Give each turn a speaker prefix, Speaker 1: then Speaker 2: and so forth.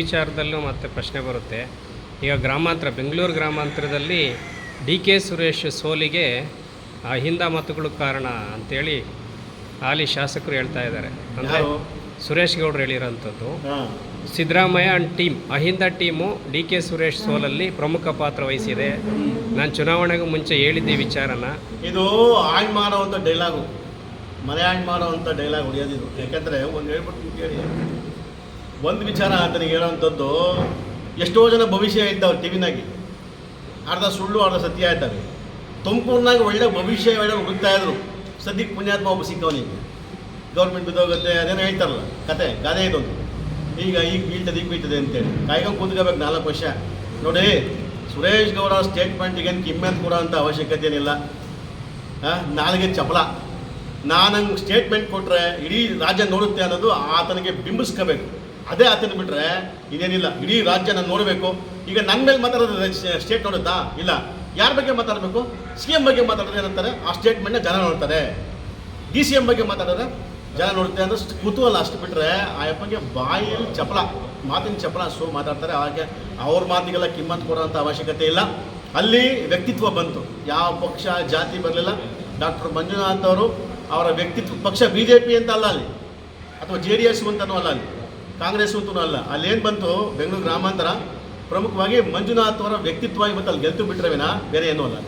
Speaker 1: ವಿಚಾರದಲ್ಲೂ ಮತ್ತೆ ಪ್ರಶ್ನೆ ಬರುತ್ತೆ. ಈಗ ಗ್ರಾಮಾಂತರ ಬೆಂಗಳೂರು ಗ್ರಾಮಾಂತರದಲ್ಲಿ ಡಿ ಕೆ ಸುರೇಶ್ ಸೋಲಿಗೆ ಅಹಿಂದ ಮತಗಳು ಕಾರಣ ಅಂತೇಳಿ ಹಾಲಿ ಶಾಸಕರು ಹೇಳ್ತಾ ಇದ್ದಾರೆ. ಅಂದರೆ ಸುರೇಶ್ ಗೌಡ್ರು ಹೇಳಿರೋಂಥದ್ದು. Siddaramaiah and team Ahinda team D K Suresh ಸೋಲಲ್ಲಿ ಪ್ರಮುಖ ಪಾತ್ರ ವಹಿಸಿದೆ. ನಾನು ಚುನಾವಣೆಗೂ ಮುಂಚೆ ಹೇಳಿದ್ದೆ ಈ ವಿಚಾರನ.
Speaker 2: ಇದು ಹಾಳು ಮಾಡೋವಂಥ ಡೈಲಾಗು ಮನೆ ಹಾಳು ಮಾಡೋವಂಥ ಡೈಲಾಗ್ ಹೊಡೆಯೋದಿದು. ಯಾಕಂದರೆ ಒಂದು ಹೇಳ್ಬಿಟ್ಟು ಕೇಳಿ. ಒಂದು ವಿಚಾರ ಆತನಿಗೆ ಹೇಳೋವಂಥದ್ದು, ಎಷ್ಟೋ ಜನ ಭವಿಷ್ಯ ಇದ್ದವ್ರು ಟಿವಿನಾಗಿ. ಅರ್ಧ ಸುಳ್ಳು, ಅರ್ಧ ಸತ್ಯ ಇದ್ದಾವೆ ತುಮಕೂರಿನಾಗ ಒಳ್ಳೆ ಭವಿಷ್ಯ ಒಳ್ಳೆ ಹುಡುಕ್ತಾ ಇದ್ರು. ಸದ್ಯಕ್ಕೆ ಪುಣ್ಯಾತ್ಮ ಒಬ್ಬ ಸಿಕ್ಕವನಿಗೆ ಗೌರ್ಮೆಂಟ್ ಬಿದ್ದೋಗುತ್ತೆ, ಅದೇನೋ ಹೇಳ್ತಾರಲ್ಲ, ಕತೆ, ಗಾದೆ ಇದೊಂದು. ಈಗ ಈಗ ಬೀಳ್ತದೆ ಈಗ ಬೀಳ್ತದೆ ಅಂತೇಳಿ. ಕಾಯ್ಕೊಂಡು ಕೂತ್ಕೋಬೇಕು ನಾಲ್ಕು ವರ್ಷ. ನೋಡಿ, ಸುರೇಶ್ ಗೌಡ ಸ್ಟೇಟ್ಮೆಂಟಿಗೆ ಕಿಮ್ಮತ್ ಕೊಡೋ ಅಂಥ ಅವಶ್ಯಕತೆ ಏನಿಲ್ಲ. ನಾಲಿಗೆ ಚಪಲ. ನಾನು ಹಂಗೆ ಸ್ಟೇಟ್ಮೆಂಟ್ ಕೊಟ್ಟರೆ ಇಡೀ ರಾಜ್ಯ ನೋಡುತ್ತೆ ಅನ್ನೋದು ಆತನಿಗೆ ಬಿಂಬಿಸ್ಕೋಬೇಕು. ಅದೇ ಆತನ ಬಿಟ್ರೆ ಇದೇನಿಲ್ಲ ಇಡೀ ರಾಜ್ಯ ನಾನು ನೋಡಬೇಕು. ಈಗ ನನ್ನ ಮೇಲೆ ಮಾತಾಡೋದು ಸ್ಟೇಟ್ ನೋಡುತ್ತಾ? ಇಲ್ಲ. ಯಾರ ಬಗ್ಗೆ ಮಾತಾಡಬೇಕು? ಸಿ ಎಂ ಬಗ್ಗೆ ಮಾತಾಡೋದು ಏನಂತಾರೆ? ಆ ಸ್ಟೇಟ್ಮೆಂಟ್ನ ಜನ ನೋಡ್ತಾರೆ. ಡಿ ಸಿ ಎಂ ಬಗ್ಗೆ ಮಾತಾಡಿದ್ರೆ ಜನ ನೋಡುತ್ತೆ ಅಂದ್ರೆ ಕುತೂಹಲ ಅಷ್ಟು ಬಿಟ್ಟರೆ ಆ ಯಪ್ಪಗೆ ಬಾಯಲ್ಲಿ ಚಪಲ ಮಾತಿನ ಚಪಲ ಸೊ ಮಾತಾಡ್ತಾರೆ. ಹಾಗೆ ಅವ್ರ ಮಾತಿಗೆಲ್ಲ ಕಿಮ್ಮತ್ ಕೊಡೋಂಥ ಅವಶ್ಯಕತೆ ಇಲ್ಲ. ಅಲ್ಲಿ ವ್ಯಕ್ತಿತ್ವ ಬಂತು. ಯಾವ ಪಕ್ಷ, ಜಾತಿ ಬರಲಿಲ್ಲ. ಡಾಕ್ಟರ್ ಮಂಜುನಾಥ್ ಅವರು ಅವರ ವ್ಯಕ್ತಿತ್ವ, ಪಕ್ಷ ಬಿ ಜೆ ಪಿ ಅಂತ ಅಲ್ಲ ಅಲ್ಲಿ. ಅಥವಾ ಜೆ ಡಿ ಎಸ್ ಅಂತನೂ ಅಲ್ಲ ಅಲ್ಲಿ. ಕಾಂಗ್ರೆಸ್ ಅಂತೂ ಅಲ್ಲ. ಅಲ್ಲೇನು ಬಂತು? ಬೆಂಗಳೂರು ಗ್ರಾಮಾಂತರ. ಪ್ರಮುಖವಾಗಿ ಮಂಜುನಾಥ್ ಅವರ ವ್ಯಕ್ತಿತ್ವ ಇವತ್ತು ಅಲ್ಲಿ ಗೆಲ್ತು ಬಿಟ್ಟರೆ ವಿನ ಬೇರೆ ಏನೂ ಅಲ್ಲ.